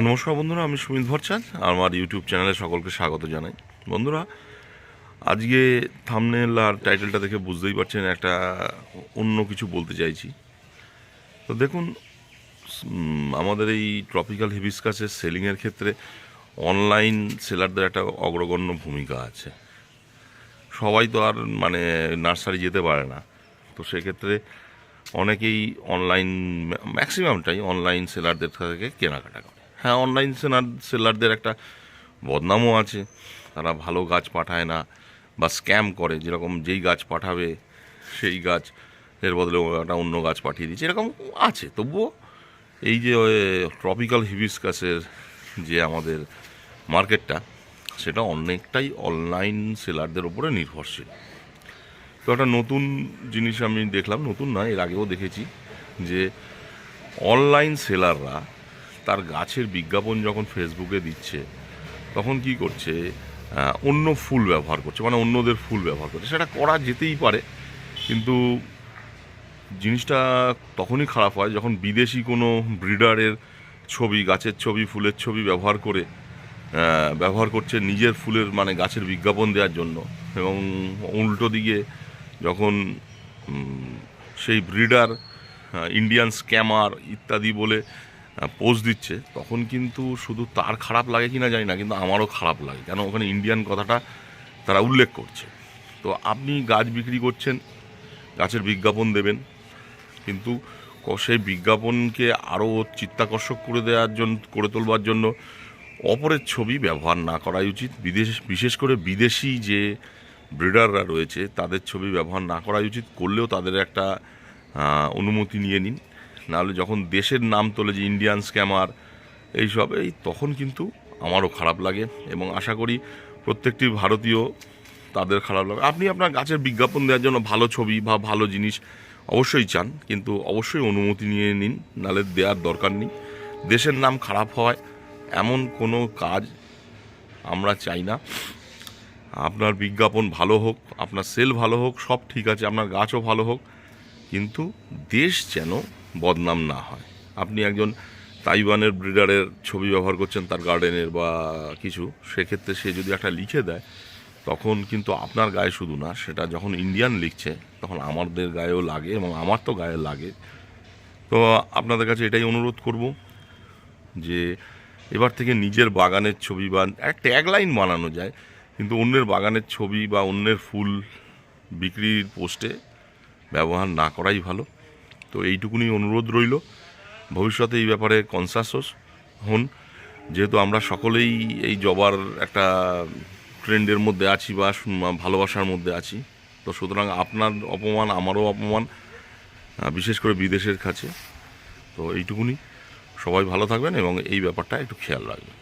নমস্কার বন্ধুরা, আমি সুমিত ভরচাঁদ আমার ইউটিউব চ্যানেলে সকলকে স্বাগত জানাই। বন্ধুরা, আজকে থামনেল আর টাইটেলটা দেখে বুঝতেই পারছেন, একটা অন্য কিছু বলতে চাইছি। তো দেখুন আমাদের এই ট্রপিক্যাল হিবিসকাসের সেলিংয়ের ক্ষেত্রে অনলাইন সেলারদের একটা অগ্রগণ্য ভূমিকা আছে। সবাই তো আর মানে নার্সারি যেতে পারে না। তো সেক্ষেত্রে অনেকেই অনলাইন ম্যাক্সিমামটাই অনলাইন সেলারদের থেকে কেনাকাটা করে। হ্যাঁ অনলাইন সেলার সেলারদের একটা বদনামও আছে। তারা ভালো গাছ পাঠায় না বা স্ক্যাম করে, যেরকম যেই গাছ পাঠাবে সেই গাছ, এর বদলে একটা অন্য গাছ পাঠিয়ে দিচ্ছে, এরকম আছে। তবুও এই যে ট্রপিক্যাল হিবিসকাসের যে আমাদের মার্কেটটা সেটা অনেকটাই অনলাইন সেলারদের উপরে নির্ভরশীল। তো একটা নতুন জিনিস আমি দেখলাম, নতুন না, এর আগেও দেখেছি যে অনলাইন সেলাররা তার গাছের বিজ্ঞাপন যখন ফেসবুকে দিচ্ছে, তখন কি করছে? অন্য ফুল ব্যবহার করছে মানে অন্যদের ফুল ব্যবহার করছে। সেটা করা যেতেই পারে, কিন্তু জিনিসটা তখনই খারাপ হয় যখন বিদেশি কোনো ব্রিডারের ছবি, গাছের ছবি, ফুলের ছবি ব্যবহার করে ব্যবহার করছে নিজের ফুলের মানে গাছের বিজ্ঞাপন দেওয়ার জন্য। এবং উল্টো দিকে যখন সেই ব্রিডার ইন্ডিয়ান স্ক্যামার ইত্যাদি বলে পোস্ট দিচ্ছে, তখন কিন্তু শুধু তার খারাপ লাগে কি না জানি না, কিন্তু আমারও খারাপ লাগে। কেন ওখানে ইন্ডিয়ান কথাটা তারা উল্লেখ করছে। তো আপনি গাছ বিক্রি করছেন, গাছের বিজ্ঞাপন দেবেন, কিন্তু সেই বিজ্ঞাপনকে আরও চিত্তাকর্ষক করে দেওয়ার জন্য করে তোলবার জন্য অপরের ছবি ব্যবহার না করাই উচিত। বিদেশ, বিশেষ করে বিদেশি যে ব্রিডাররা রয়েছে, তাদের ছবি ব্যবহার না করাই উচিত। করলেও তাদের একটা অনুমতি নিয়ে নিন। নাহলে যখন দেশের নাম তোলে যে ইন্ডিয়ান স্ক্যামার এইসব, এই তখন কিন্তু আমারও খারাপ লাগে এবং আশা করি প্রত্যেকটি ভারতীয় তাদের খারাপ লাগে আপনি আপনার গাছের বিজ্ঞাপন দেওয়ার জন্য ভালো ছবি বা ভালো জিনিস অবশ্যই চান, কিন্তু অবশ্যই অনুমতি নিয়ে নিন, নাহলে দেওয়ার দরকার নেই। দেশের নাম খারাপ হয়, এমন কোনো কাজ আমরা চাই না। আপনার বিজ্ঞাপন ভালো হোক, আপনার সেল ভালো হোক, সব ঠিক আছে, আপনার গাছও ভালো হোক, কিন্তু দেশ যেন বদনাম না হয়। আপনি একজন তাইওয়ানের ব্রিডারের ছবি ব্যবহার করছেন, তার গার্ডেনের বা কিছু, সেক্ষেত্রে সে যদি একটা লিখে দেয়, তখন কিন্তু আপনার গায়ে শুধু না, সেটা যখন ইন্ডিয়ান লিখছে, তখন আমাদের গায়েও লাগে এবং আমার তো গায়ে লাগে। তো আপনাদের কাছে এটাই অনুরোধ করব যে এবার থেকে নিজের বাগানের ছবি বা এক ট্যাগলাইন বানানো যায়, কিন্তু অন্যের বাগানের ছবি বা অন্যের ফুল বিক্রির পোস্টে ব্যবহার না করাই ভালো। তো এইটুকুনি অনুরোধ রইল। ভবিষ্যতে এই ব্যাপারে কনসাসস হন। যেহেতু আমরা সকলেই এই জবার একটা ট্রেন্ডের মধ্যে আছি বা ভালোবাসার মধ্যে আছি। তো সুতরাং আপনার অপমান, আমারও অপমান বিশেষ করে বিদেশের কাছে। তো এইটুকুনি। সবাই ভালো থাকবেন এবং এই ব্যাপারটা একটু খেয়াল রাখবেন।